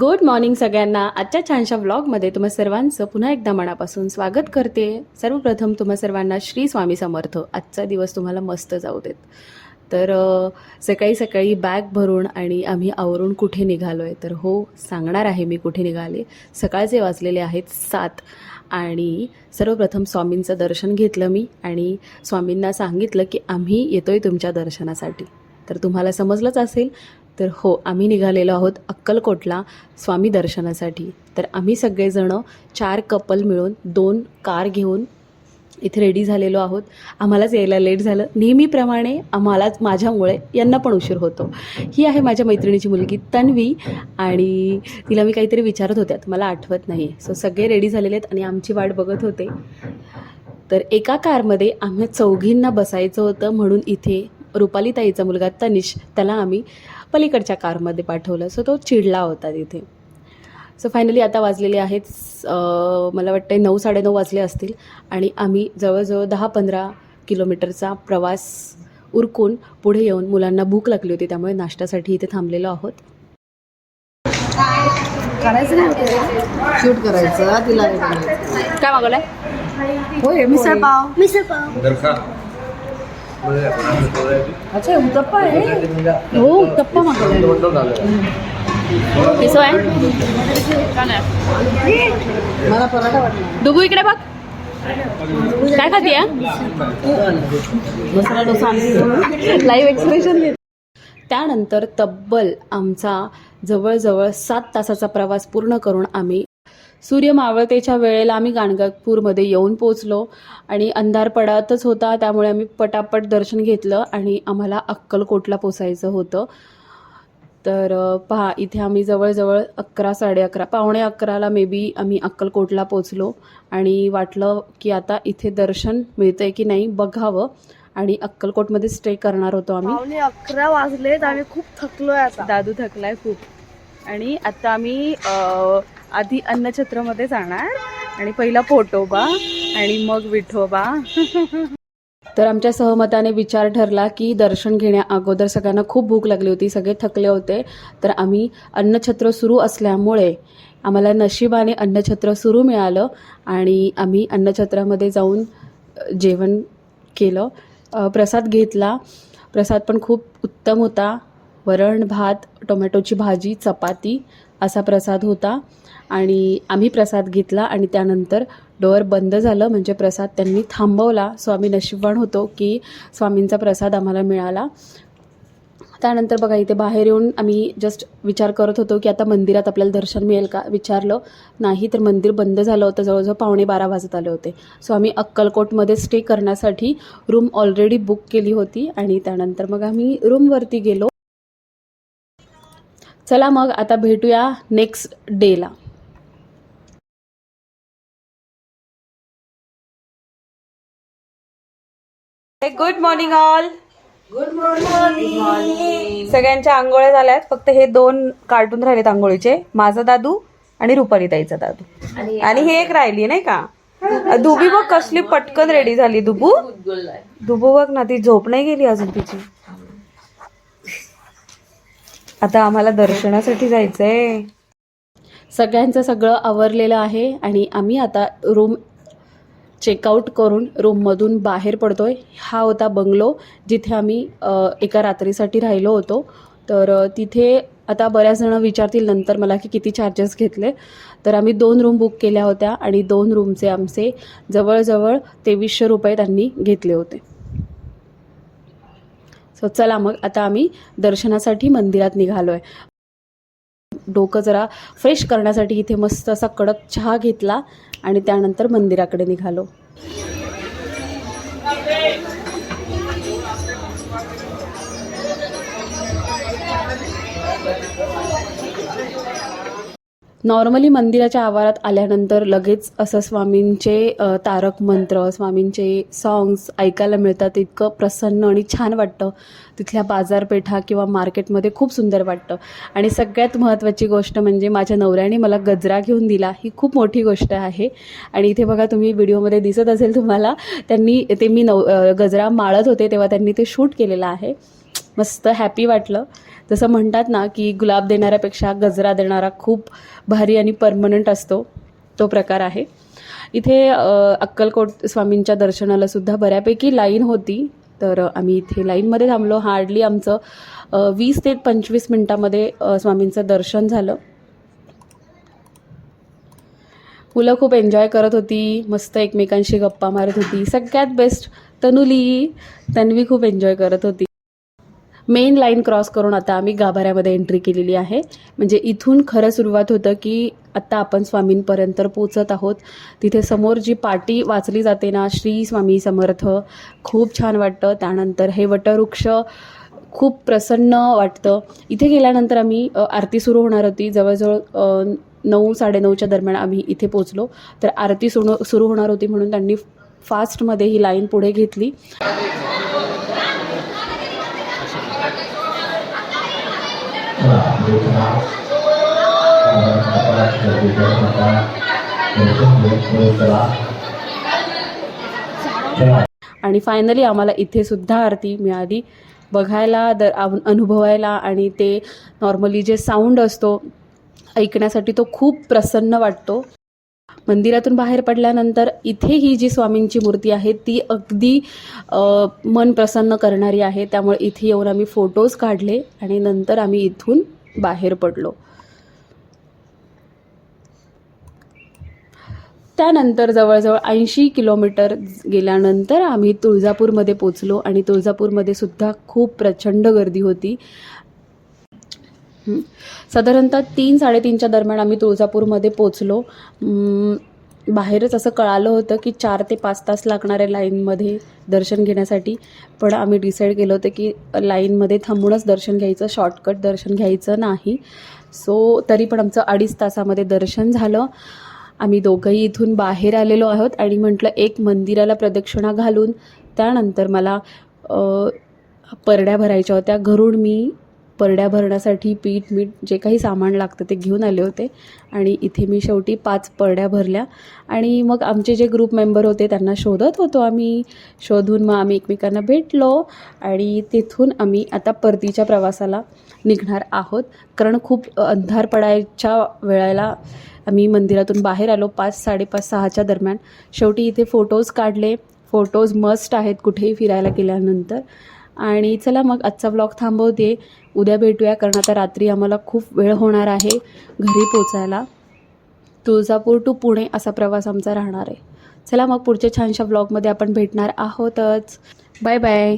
Good morning सगळ्यांना. आजच्या छानशा व्लॉगमध्ये तुम्हा सर्वांचं पुन्हा एकदा मनापासून स्वागत करते. सर्वप्रथम तुम्हा सर्वांना श्री स्वामी समर्थ. आजचा दिवस तुम्हाला मस्त जाऊ देत. तर सकाळी सकाळी बॅग भरून आणि आम्ही आवरून कुठे निघालो आहे तर हो सांगणार आहे मी कुठे निघाले. सकाळचे वाजलेले आहेत सात आणि सर्वप्रथम स्वामींचं दर्शन घेतलं मी आणि स्वामींना सांगितलं की आम्ही येतोय तुमच्या दर्शनासाठी. तर तुम्हाला समजलंच असेल तर हो आम्ही निघालेलो आहोत अक्कलकोटला स्वामी दर्शनासाठी. तर आम्ही सगळेजणं चार कपल मिळून दोन कार घेऊन इथे रेडी झालेलो आहोत. आम्हालाच यायला लेट झालं. नेहमीप्रमाणे आम्हालाच माझ्यामुळे यांना पण उशीर होतो. ही आहे माझ्या मैत्रिणीची मुलगी तन्वी आणि तिला मी काहीतरी विचारत होत्या मला आठवत नाही. सो सगळे रेडी झालेले आहेत आणि आमची वाट बघत होते. तर एका कारमध्ये आम्ही चौघींना बसायचं होतं म्हणून इथे रुपाली ताईचा मुलगा तनिष त्याला आम्ही पलीकडच्या कारमध्ये पाठवलं. सो तो चिडला होता तिथे. सो फायनली आता वाजलेले आहेत मला वाटतं नऊ साडेनऊ वाजले असतील आणि आम्ही जवळजवळ दहा पंधरा किलोमीटरचा प्रवास उरकून पुढे येऊन मुलांना भूक लागली होती त्यामुळे नाश्त्यासाठी इथे थांबलेलो आहोत. करायचं नाही शूट करायचं तिला. काय मागवलंय? होय मिसळ पाव. मिसळ पाव. अच्छा उत्तप्पा आहे? हो उत्तप्पा मागवलाय पिसो आहे. मला पराठा वाटला. डुबू इकडे बघ. काय खाते मसाला डोसा. लाईव्ह एक्सप्रेशन घेत. त्यानंतर तब्बल आमचा जवळजवळ सात तासाचा प्रवास पूर्ण करून आम्ही सूर्य मावळतेच्या वेळेला आम्ही गाणगापूरमध्ये येऊन पोचलो आणि अंधार पडतच होता त्यामुळे आम्ही पटापट दर्शन घेतलं आणि आम्हाला अक्कलकोटला पोचायचं होतं. तर पहा इथे आम्ही जवळजवळ अकरा साडे अकरा पावणे अकराला मे बी आम्ही अक्कलकोटला पोचलो आणि वाटलं की आता इथे दर्शन मिळतंय की नाही बघावं आणि अक्कलकोटमध्ये स्टे करणार होतो आम्ही. पावणे अकरा वाजलेत आम्ही खूप थकलोय आता. दादू थकलाय खूप. आणि आता आम्ही आधी अन्नछत्रमध्ये जाणार. आणि पहिला पोटोबा आणि मग विठोबा. तर आमच्या सहमताने विचार ठरला की दर्शन घेण्या अगोदर सगळ्यांना खूप भूक लागली होती सगळे थकले होते. तर आम्ही अन्नछत्र सुरू असल्यामुळे आम्हाला नशिबाने अन्नछत्र सुरू मिळालं आणि आम्ही अन्नछत्रामध्ये जाऊन जेवण केलं. प्रसाद घेतला. प्रसाद पण खूप उत्तम होता. वरण भात टोमॅटोची भाजी चपाती असा प्रसाद होता. आणि आम्ही प्रसाद घेतला आणि त्यानंतर डोअर बंद झालं. म्हणजे प्रसाद त्यांनी थांबवला. सो आम्ही नशीबवान होतो की स्वामींचा प्रसाद आम्हाला मिळाला. त्यानंतर बघा इथे बाहेर येऊन आम्ही जस्ट विचार करत होतो की आता मंदिरात आपल्याला दर्शन मिळेल का? विचारलं. नाही तर मंदिर बंद झालं होतं. जवळजवळ पावणे बारा वाजत आले होते. सो आम्ही अक्कलकोटमध्ये स्टे करण्यासाठी रूम ऑलरेडी बुक केली होती. आणि त्यानंतर मग आम्ही रूमवरती गेलो. चला मग आता भेटूया नेक्स्ट डेला good morning all good morning सगळ्यांच्या आंघोळ्या झाल्यात. फक्त हे दोन कार्टून राहिलेत आंघोळीचे. माझा दादू आणि रुपाली ताईचा दादू. आणि हे एक राहिली. नाही का? दुबी बघ कसली पटकन रेडी झाली दुबू. दुबू बघ ना ती झोप नाही गेली अजून तिची. आता आम्हाला दर्शनासाठी जायचंय. सगळ्यांचं सगळं आवरलेलं आहे आणि आम्ही आता रूम चेकआउट करून रूममधून बाहेर पडतोय. हा होता बंगलो जिथे आम्ही एका रात्रीसाठी राहिलो होतो. तर तिथे आता बऱ्याच जणं विचारतील नंतर मला की किती चार्जेस घेतले. तर आम्ही दोन रूम बुक केल्या होत्या आणि दोन रूमचे आमचे जवळजवळ तेवीसशे रुपये त्यांनी घेतले होते. सो चला मग आता आम्ही दर्शनासाठी मंदिरात निघालो आहे डोकं जरा फ्रेश करण्यासाठी इथे मस्त असा कडक चहा घेतला आणि त्यानंतर मंदिराकडे निघालो. नॉर्मली मंदिराच्या आवारात आल्यानंतर लगेच असं स्वामींचे तारक मंत्र स्वामींचे सॉंग्स ऐकायला मिळतात. इतकं प्रसन्न आणि छान वाटतं. तिथल्या बाजारपेठा किंवा मार्केटमध्ये खूप सुंदर वाटतं. आणि सगळ्यात महत्त्वाची गोष्ट म्हणजे माझ्या नवऱ्याने मला गजरा घेऊन दिला. ही खूप मोठी गोष्ट आहे. आणि इथे बघा तुम्ही व्हिडिओमध्ये दिसत असेल तुम्हाला त्यांनी ते मी नव गजरा माळत होते तेव्हा त्यांनी ते शूट केलेलं आहे. मस्त हॅपी वाटलं. जसं म्हणतात ना की गुलाब देणाऱ्यापेक्षा गजरा देणारा खूप भारी आणि परमनंट असतो तो प्रकार आहे. इथे अक्कलकोट स्वामींच्या दर्शनाला सुद्धा बऱ्यापैकी लाईन होती. तर आम्ही इथे लाईनमध्ये थांबलो. हार्डली आमचं वीस ते पंचवीस मिनटामध्ये स्वामींचं दर्शन झालं. मुलं खूप एन्जॉय करत होती. मस्त एकमेकांशी गप्पा मारत होती. सगळ्यात बेस्ट तनुली तन्वी खूप एन्जॉय करत होती. मेन लाईन क्रॉस करून आता आम्ही गाभाऱ्यामध्ये एंट्री केलेली आहे. म्हणजे इथून खरं सुरुवात होतं की आत्ता आपण स्वामींपर्यंत पोचत आहोत. तिथे समोर जी पाटी वाचली जाते ना श्री स्वामी समर्थ खूप छान वाटतं. त्यानंतर हे वटवृक्ष खूप प्रसन्न वाटतं. इथे गेल्यानंतर आम्ही आरती सुरू होणार होती. जवळजवळ नऊ साडेनऊच्या दरम्यान आम्ही इथे पोचलो. तर आरती सुरू सुरू होणार होती म्हणून त्यांनी फास्टमध्ये ही लाईन पुढे घेतली. आणि फायनली आम्हाला इथे सुद्धा आरती मिळाली. बघायला द अनुभवायला आणि ते नॉर्मली जे साऊंड असतो ऐकण्यासाठी तो खूप प्रसन्न वाटतो. मंदिरातून बाहेर पडल्यानंतर इथे ही जी स्वामींची मूर्ती आहे ती अगदी मन प्रसन्न करणारी आहे. त्यामुळे इथे येऊन आम्ही फोटोज काढले आणि नंतर आम्ही इथून बाहेर पडलो. त्यानंतर जवळजवळ ऐंशी किलोमीटर गेल्यानंतर आम्ही तुळजापूरमध्ये पोचलो आणि तुळजापूरमध्ये सुद्धा खूप प्रचंड गर्दी होती. साधारणतः तीन साडेतीनच्या दरम्यान आम्ही तुळजापूरमध्ये पोचलो. बाहेरच असं कळालं होतं की चार ते पाच तास लागणाऱ्या लाईनमध्ये दर्शन घेण्यासाठी. पण आम्ही डिसाईड केलं होतं की लाईनमध्ये थांबूनच दर्शन घ्यायचं शॉर्टकट दर्शन घ्यायचं नाही. सो तरी पण आमचं अडीच तासामध्ये दर्शन झालं. आम्ही दोघंही इथून बाहेर आलेलो आहोत आणि म्हटलं एक मंदिराला प्रदक्षिणा घालून त्यानंतर मला परड्या भरायच्या होत्या. घरून मी परड्या भरण्यासाठी पीठ मीठ जे काही सामान लागतं ते घेऊन आले होते. आणि इथे मी शेवटी पाच परड्या भरल्या. आणि मग आमचे जे ग्रुप मेंबर होते त्यांना शोधत होतो आम्ही. शोधून मग आम्ही एकमेकांना भेटलो. आणि तिथून आम्ही आता परतीच्या प्रवासाला निघणार आहोत. कारण खूप अंधार पडायच्या वेळेला आम्ही मंदिरातून बाहेर आलो पाच साडेपाच सहाच्या दरम्यान. शेवटी इथे फोटोज काढले. फोटोज मस्ट आहेत कुठेही फिरायला गेल्यानंतर. आणि चला मग आजचा ब्लॉग थांबवते. उद्या भेटूया कारण आता रात्री आम्हाला खूप वेळ होणार आहे घरी पोचायला. तुळजापूर टू पुणे असा प्रवास आमचा राहणार आहे. चला मग पुढच्या छानशा ब्लॉगमध्ये आपण भेटणार आहोतच. Bye bye